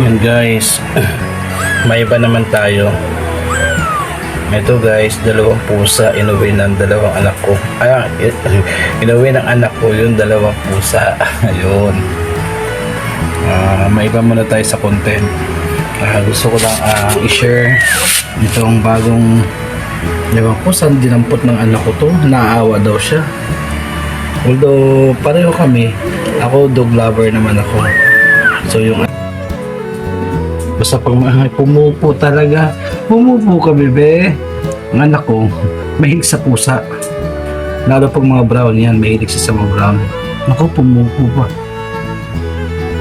Yan guys. May iba naman tayo. Ito guys, dalawang pusa inuwi ng dalawang anak ko. Ay, inuwi ng anak ko yung dalawang pusa. Ayun. Ah, may iba muna tayo sa content. Ah, gusto ko lang ah, i-share itong bagong Ewan ko dinampot ng anak ko to. Naawa daw siya. Although pareho kami. Ako dog lover naman ako. So yung Basta pag pumupo talaga. Pumupo ka, bebe. Ang anak ko, mahilig sa pusa. Lalo pag mga brown yan, mahilig siya sa mga brown. Ako, pumupo pa.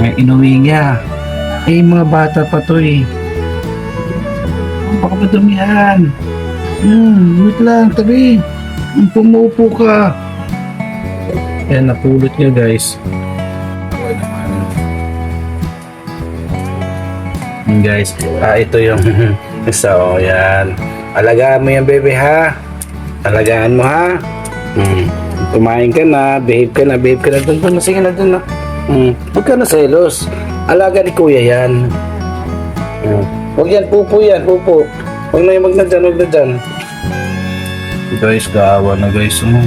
May inuwi niya. Eh, mga bata pa to eh. Baka madumihan. Hmm, wait lang, tabi. Pumupo ka. Yan, napulot niya guys. Guys, ah, ito yung isa, oh, yan. Alagaan mo yan, baby, ha? Alagaan mo, ha? Hmm. Kumain ka na, behave ka na, behave ka na. Doon, doon, sige na, doon na. Hmm. Huwag ka na selos. Alaga ni kuya yan. Hmm. Huwag yan, pupo yan, pupo. Huwag na yung wag na dyan, huwag na dyan. Guys, kaawa na guys. Um.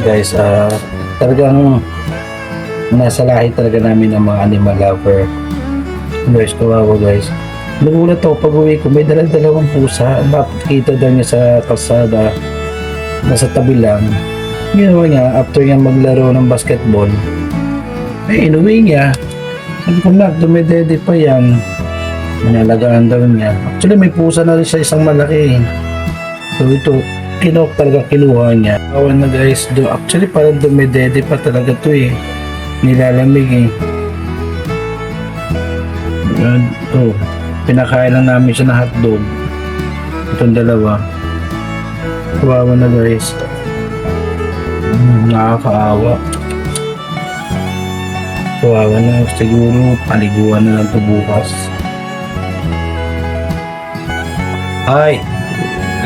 Guys, ah, talagang nasa lahi talaga namin ang mga animal lover. Guys, kawawa guys. Nagulat ako pag uwi ko, may dalang dalawang pusa. Bakit kita daw niya sa kalsada, nasa tabi lang. Ginawa niya, after niya maglaro ng basketball, ay inuwi niya. Sabi ko, Nak, dumedede pa yan. Inalagaan daw niya. Actually, may pusa na rin siya isang malaki. So ito, kinok talaga kinuha niya. Awan na guys, do, actually parang dumedede pa talaga to eh. Nilalamig eh. Yan, to. Pinakain lang namin siya ng hotdog. Itong dalawa. Kawawa na guys. Mm, nakakaawa. Kawawa na. Siguro paliguan na lang to bukas. Ay!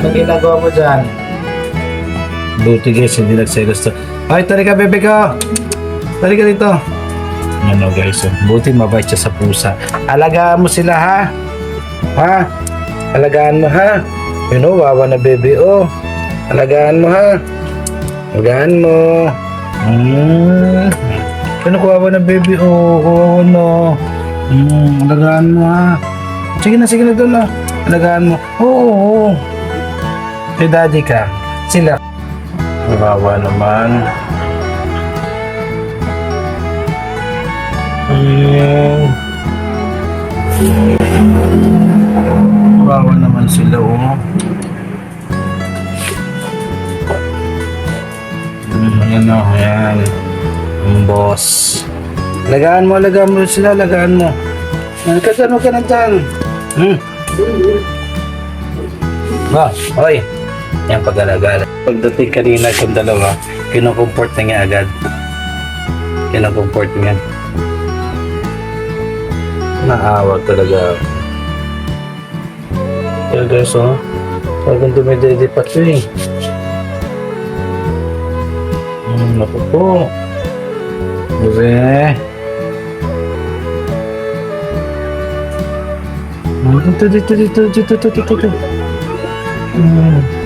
Anong ginagawa mo dyan? Buti guys, hindi nagselos to. Ay, tali ka bebe ko! Tali ka dito. Ano guys, oh. buti mabait siya sa pusa. Alagaan mo sila ha? Ha? Alagaan mo ha? You know, wawa na bebe oh. Alagaan mo ha? Alagaan mo. Hmm. Ano kawawa na baby oh. Kawawa no. Hmm, alagaan mo ha. Sige na, sige na doon na. Alagaan mo. Oo, oo. May daddy ka. Sila. Kawawa naman. Kawawa naman sila, oh. Hmm, yan o, yan. Ang boss. Lagaan mo, lagaan mo sila, lagaan mo. Ano ka na dyan. Hmm. Ba, oy. Yan pag-alagala. Pagdating kanina kung dalawa, kinukomport na niya agad. Kinukomport niya. Naawa talaga. Kaya guys, oh. Talagang dumidede pa siya eh. Hmm, naku po. Ure. Dito, dito, dito, dito, dito, dito, dito. Hmm.